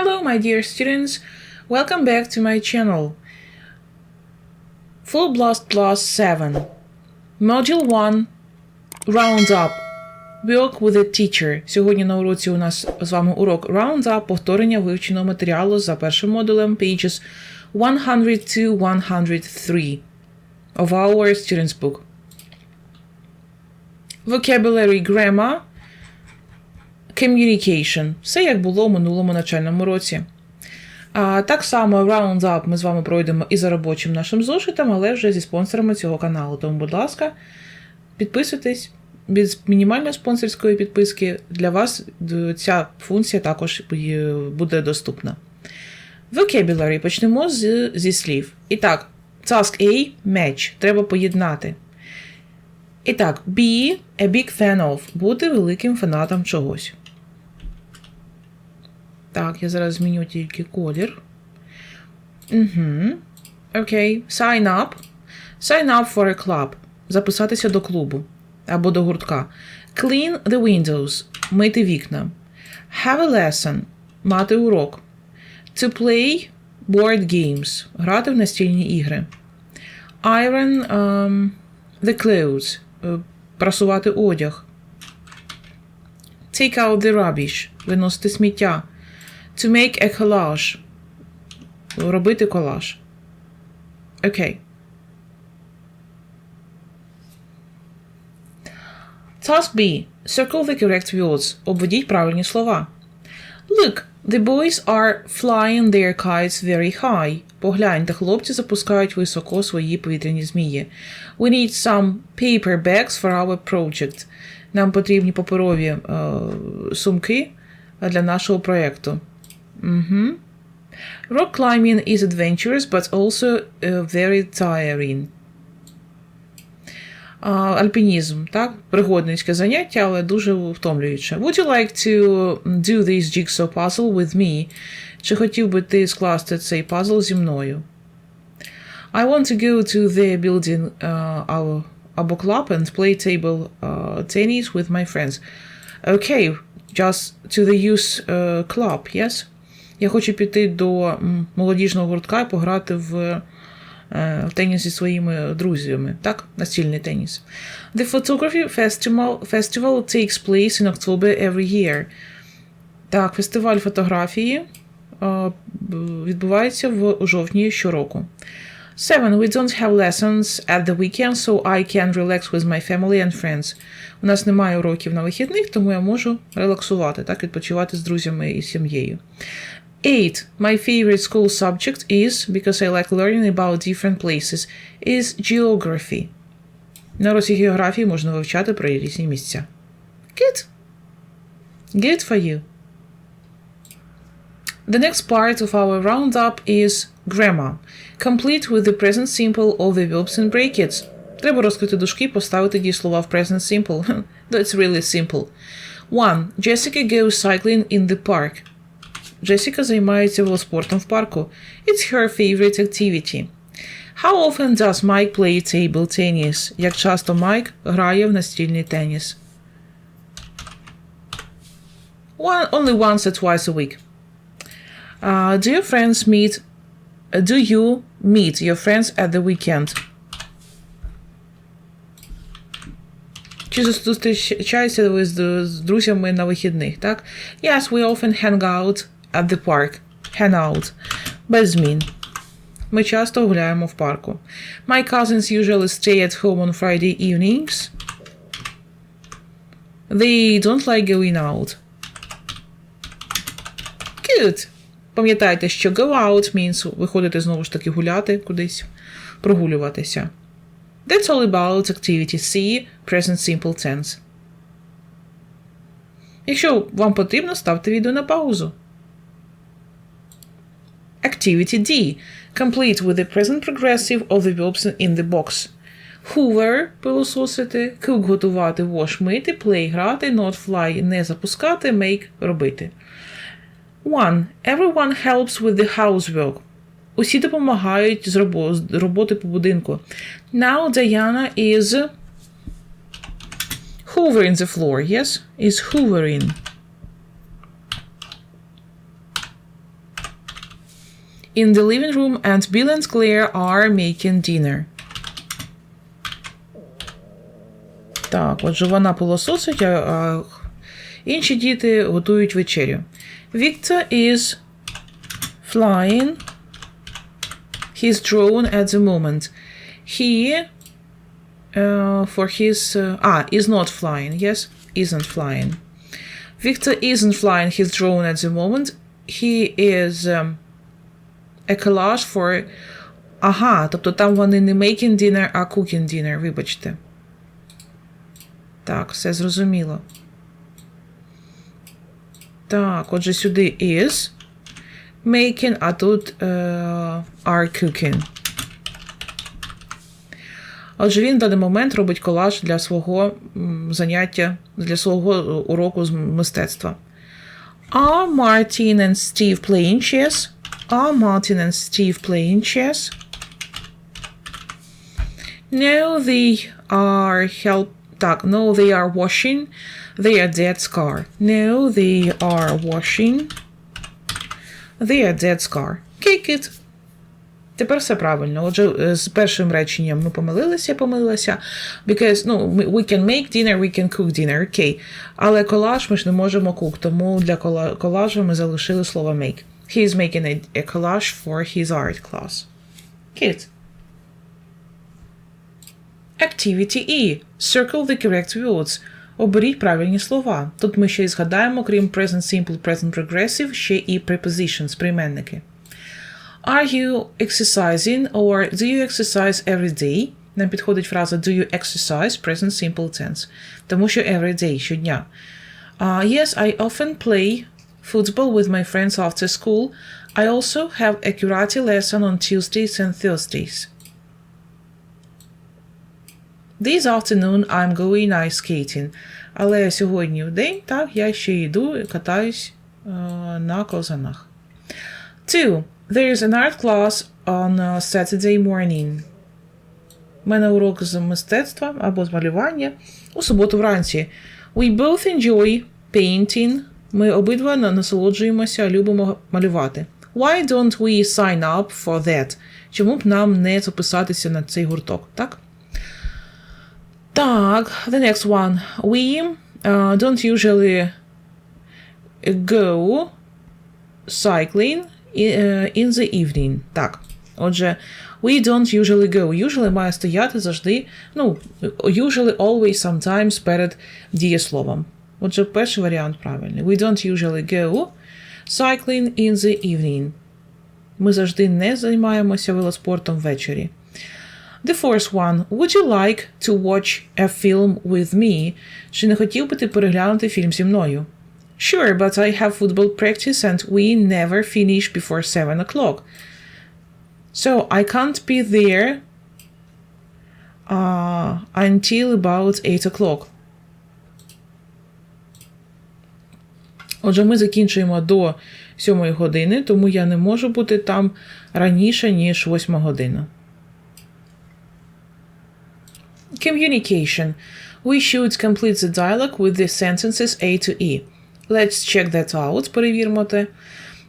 Hello, my dear students. Welcome back to my channel. Full Blast Plus 7. Module 1. Roundup. Work with a teacher. Сьогодні на уроці у нас з вами урок Roundup, повторення вивченого матеріалу за першим модулем pages 102-103 of our student's book. Vocabulary Grammar Communication. Все як було в минулому навчальному році. А, так само Roundup ми з вами пройдемо і за робочим нашим зошитом, але вже зі спонсорами цього каналу. Тому, будь ласка, підписуйтесь. Без мінімальної спонсорської підписки для вас ця функція також е, буде доступна. Vocabulary почнемо з, зі слів. І так, task A match. Треба поєднати. І так, be a big fan of. Бути великим фанатом чогось. Я зараз зміню тільки колір. Угу. Окей. Sign up. Sign up for a club. Записатися до клубу або до гуртка. Clean the windows. Мити вікна. Have a lesson. Мати урок. To play board games. Грати в настільні ігри. Iron um, the clothes. Е, Прасувати одяг. Take out the rubbish. Виносити сміття. To make a collage. Робити колаж. Окей. Task B. Circle the correct words. Обведіть правильні слова. Look, the boys are flying their kites very high. Погляньте, хлопці запускають високо свої повітряні змії. We need some paper bags for our project. Нам потрібні паперові е, сумки для нашого проєкту. Угу. Rock climbing is adventurous, but also uh, very tiring. А, Альпінізм, так? Пригодницьке заняття, але дуже втомлююче. Would you like to do this jigsaw puzzle with me? Чи хотів би ти скласти цей пазл зі мною? I want to go to the building uh, our, або club and play table uh, tennis with my friends. Okay, just to the youth uh, club, yes? Я хочу піти до молодіжного гуртка і пограти в, е, теніс зі своїми друзями. Так, настільний теніс. The Photography Festival, Festival takes place in October every year. Так, фестиваль фотографії е, відбувається в жовтні щороку. Seven. We don't have lessons at the weekend, so I can relax with my family and friends. У нас немає уроків на вихідних, тому я можу релаксувати, так, відпочивати з друзями і сім'єю. Eight. My favorite school subject is, because I like learning about different places, is geography. На уроці географії можна вивчати про різні місця. Good. Good for you. The next part of our roundup is grammar. Complete with the present simple of the verbs and brackets. Треба розкрити дужки і поставити дієслова в present simple. That's really simple. 1. Jessica goes cycling in the park. Джесіка займається велоспортом в парку. It's her favorite activity. How often does Mike play table tennis? Як часто Майк грає в настільний теніс? One, only once or twice a week. Uh, do your friends meet? uh, do you meet your friends at the weekend? Чи зустрічаєтеся ви з, з друзями на вихідних, так? Yes, we often hang out at the park. Hang out. Без змін. Ми часто гуляємо в парку. My cousins usually stay at home on Friday evenings. They don't like going out. Good. Пам'ятайте, що go out means виходити знову ж таки гуляти кудись, прогулюватися. That's all about activity C, present simple tense. Якщо вам потрібно, ставте відео на паузу. Activity D. Complete with the present progressive of the verbs in the box. Hoover – пилососити, cook – готувати, wash – мити, play – грати, not fly – не запускати, make – робити. 1. Everyone helps with the housework. Усі допомагають з робо- з роботи по будинку. Now Diana is hoovering the floor, yes? Is hoovering. in the living room and Bill and Claire are making dinner. Так, отже, вона пилососить, а, а інші діти готують вечерю. Victor is flying his drone at the moment. He uh, for his uh, ah is not flying. Yes, isn't flying. Victor isn't flying his drone at the moment. He is um, collage for. Ага, тобто там вони не making dinner, а cooking dinner, вибачте. Так, все зрозуміло. Так, отже, сюди is making, а тут е, are cooking. Отже, він в даний момент робить колаж для свого заняття, для свого уроку з мистецтва. Are Martin and Steve playing chess? Are Martin and Steve playing chess? No, they are help. Так, no, they are washing their dad's car. No, they are washing their dad's car. Kick it. Тепер все правильно. Отже, е, з першим реченням ми помилилися, помилилася. Because, ну, we can make dinner, we can cook dinner, окей. Але колаж ми ж не можемо cook, тому для кола- колажу ми залишили слово make. He is making a, a collage for his art class. Kid. Activity E. Circle the correct words. Оберіть правильні слова. Тут ми ще й згадаємо, крім present simple, present progressive, ще і prepositions, прийменники. Are you exercising or do you exercise every day? Нам підходить фраза do you exercise present simple tense. Тому що every day щодня. Uh, yes, I often play football with my friends after school. I also have a karate lesson on Tuesdays and Thursdays. This afternoon I'm going ice skating. Але сьогодні в день, так, я ще йду і катаюсь е, на козанах. Two. There is an art class on uh, Saturday morning. У мене урок з мистецтва або з малювання у суботу вранці. We both enjoy painting. Ми обидва насолоджуємося, любимо малювати. Why don't we sign up for that? Чому б нам не записатися на цей гурток, так? Так, the next one. We uh, don't usually go cycling uh, in the evening. Так. Отже, we don't usually go. Usually має стояти завжди, ну, usually, always, sometimes перед дієсловом. Отже, перший варіант правильний. We don't usually go cycling in the evening. Ми завжди не займаємося велоспортом ввечері. The fourth one. Would you like to watch a film with me? Чи не хотів би ти переглянути фільм зі мною? Sure, but I have football practice and we never finish before 7 o'clock. So I can't be there uh, until about 8 o'clock. Отже, ми закінчуємо до 7 години, тому я не можу бути там раніше, ніж 8 година. Communication. We should complete the dialogue with the sentences A to E. Let's check that out. Перевірмо те.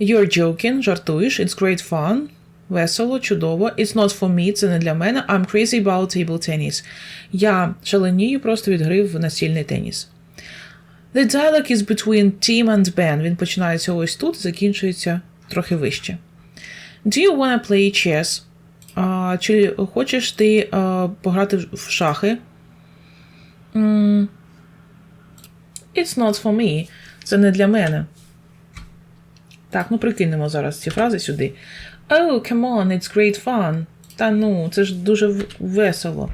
You're joking, жартуєш. It's great fun. Весело, чудово. It's not for me, це не для мене. I'm crazy about table tennis. Я шаленію просто від гри в настільний теніс. The dialogue is between Tim and Ben. Він починається ось тут, закінчується трохи вище. Do you wanna play chess? А, чи хочеш ти а, пограти в шахи? М, It's not for me. Це не для мене. Так, ну прикинемо зараз ці фрази сюди. Oh, come on, it's great fun. Та ну, це ж дуже весело.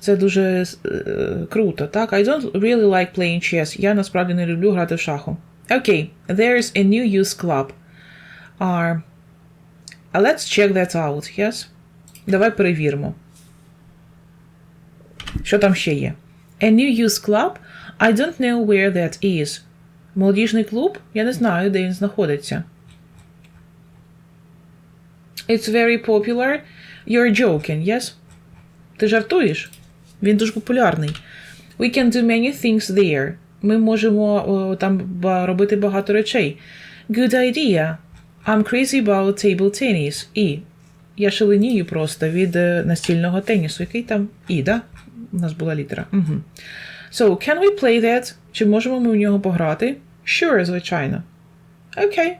Це дуже е, круто, так? I don't really like playing chess. Я насправді не люблю грати в шаху. Okay, there's a new youth club. Uh, let's check that out, yes? Давай перевіримо. Що там ще є? A new youth club? I don't know where that is. Молодіжний клуб? Я не знаю, де він знаходиться. It's very popular. You're joking, yes? Ти жартуєш? Він дуже популярний. We can do many things there. Ми можемо о, там робити багато речей. Good idea. I'm crazy about table tennis. І я шаленію просто від е, настільного тенісу. Який там І, да? У нас була літера. Угу. So, can we play that? Чи можемо ми в нього пограти? Sure, звичайно. Okay.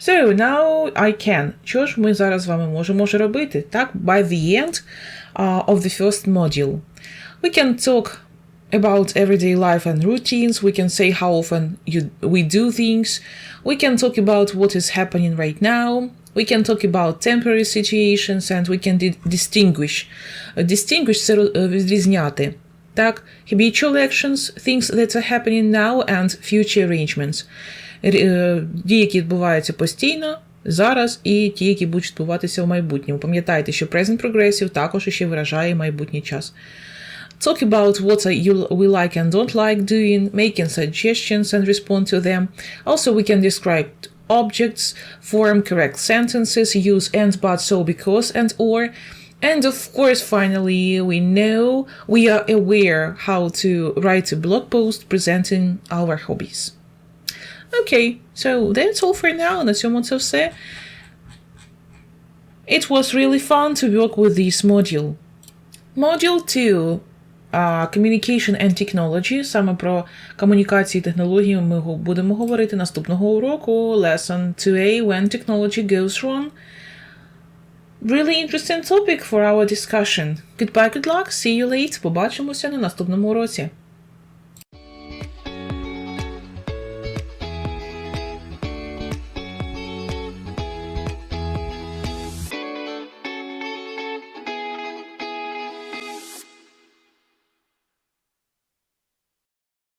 So, now I can. Що ж ми зараз з вами можемо вже робити? Так, by the end uh, of the first module. We can talk about everyday life and routines. We can say how often you, we do things. We can talk about what is happening right now. We can talk about temporary situations and we can di- distinguish. Uh, Distinguish це роз- е, відрізняти. Так, habitual actions, things that are happening now and future arrangements. Р- е, Дії, які відбуваються постійно, зараз, і ті, які будуть відбуватися в майбутньому. Пам'ятайте, що present progressive також ще виражає майбутній час. Talk about what are you we like and don't like doing, making suggestions and respond to them. Also, we can describe objects, form correct sentences, use and but so because and or. And of course, finally, we know we are aware how to write a blog post presenting our hobbies. Okay, so that's all for now. На цьому це все. It was really fun to work with this module. Module 2 а, Communication and Technology. Саме про комунікації і технології ми го- будемо говорити наступного уроку. Lesson 2A When Technology Goes Wrong. Really interesting topic for our discussion. Goodbye, good luck, see you later. Побачимося на наступному уроці.